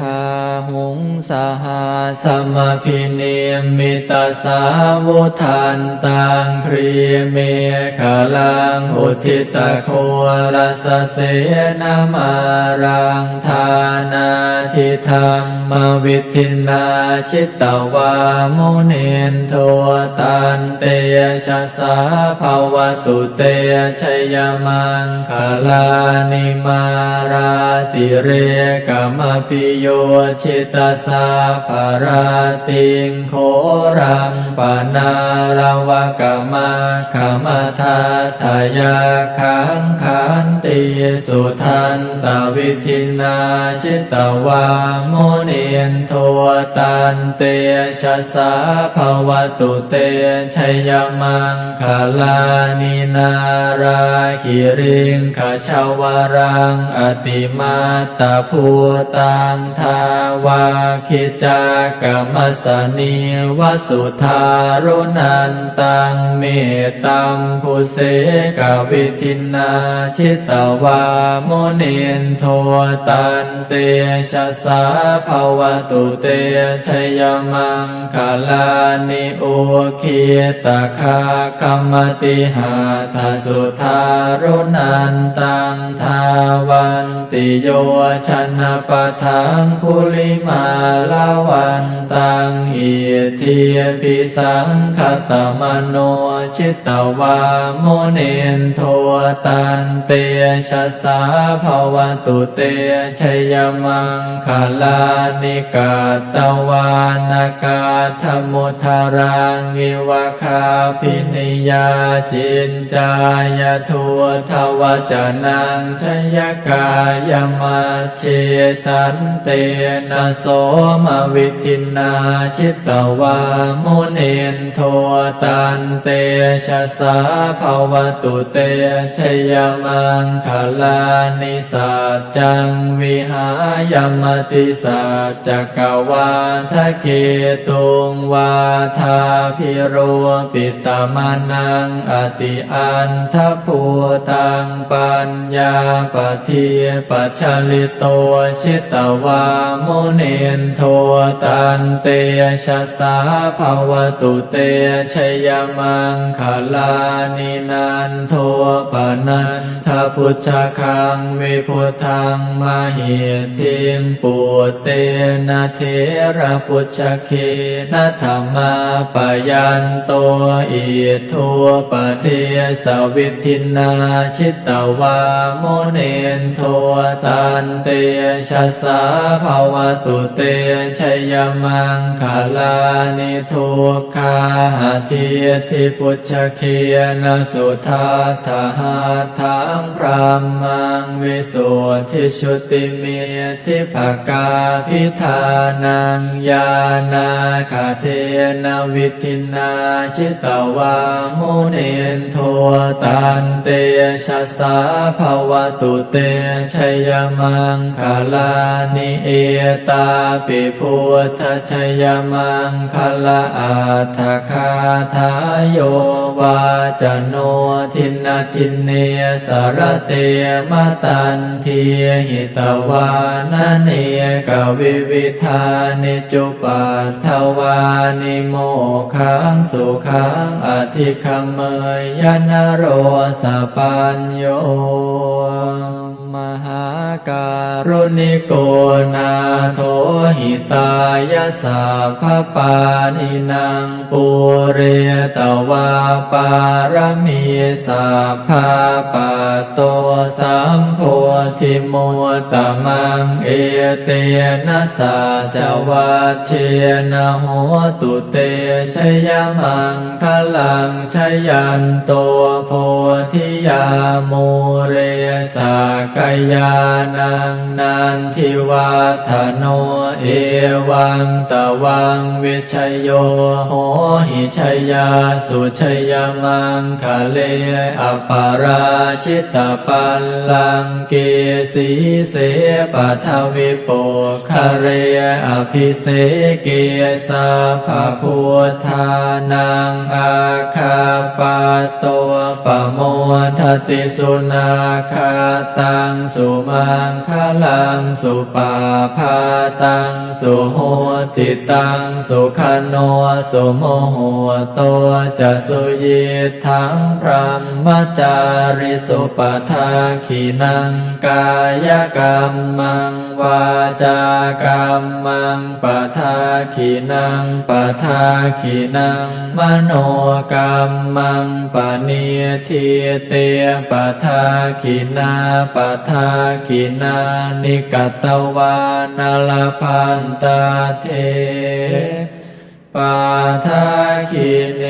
พาหุงสหา สมพิเนมิตาสาวุทันตังครีเมขลังอุทิตโครัสเสนามารังทานาทิธรรมวิทินาชิตตวามุเนนโทตันเตชะสาภาวตุเตชยมังคลานิมาราติเรกมพิโยชิตาสาภาราติงโครังปนารวกมาขมทาทายาขังขันติสุทันตวิทินาชิตวาโมเนนโทตันเตชะสาภาวตุเตชยมังคลานินาราคิริงขชาวรังอติมาตาภูตังทาวาคิจากรรมสนีวสุธารุนันตังเมตัมภูเสกวิทินาชิตวาโมเนนโทตันเตชะสาภาวตุเตชยมังคลานิโอคีตคาคมติหาทสุธารุนันตังทาวันติโยชนะปะทังคุลิมาลาวันตังอิเทียพิสังคตมโนชิตตวาโมเนนโทตันเตชะสาภาวตุเตชยมังคลานิกาตวานากาธมุทารังอิวะคาพินิยาจินจายทัวทวจนังชยกายมัจเชสันเตนะโสมวิทิทินาชิตตวามุเนนโทตันเตชะสาภาวตุเตชยมังคลานิสัจจังวิหายมติสัจจกวาทะเกตุงวาทาพิโรปิตมานังอติอันทภูตังปัญญาปทีปัจฉลิโตชิตตวาโมเนนโทตันเตชะสาภาวตุเตชยมังคลานินันโทปนัน พุชคังวิพุทังมาหิทิงปุตเตนะเทระพุชเคนะธรรมาปยันโตอิทัวปเทสวิทินาชิตตวาโมเนนโทตันเตชะสาภาวตุเตชยมังคลานิทุกขาหาเทีทิพุชเคนะสุทัตถหาทังพรหมังวิสุทธิชุติเมทิภกาพิธานังยานาคาเทนวิทินาชิตวาโมเนนโทตันเตชะสาภาวตุเตชยมังคลานิเอตาปิพุทธชยมังคลาอัฏฐคาทายโยวาจโนทินาทินเนสารเตมตันเทีหิตวานเนกวิวิธานิจุปัฏฐวานิโมขังสุขังอธิคัมเมยยนโรสปัญโย มหาการุณิโกนาโทหิตายาสาพปานินางปุเรตวาปารมีสาภาปะโตสัมโพธิมุตตมังเอเตนะสาจวัเชนะโหตุเตชยมังคลังชยันโตโพธิยาโมเรสากยานังนันทิวาธโนเอวังตวังวิชโยโหหิชยาสุชยมังคะเลอปาราชิตปัลลังเกสีเสปัทวิโปคะเรอภิเสเกสาภาพุทธานังอาคาปะโตปโมทติสุนาคาตังสสุมังคลังสุปาพาตังสุโหติตังสุขโนสุโมโหตัวจะสุยิทังพรหมจาริสุปทาขีนังกายกรรมังวาจากรรมังปทาขีนังปทาขีนังมโนกรรมังปณิทิเตปทาขีนาปททากินานิกตวานาลพันตาเทปาทาคิเน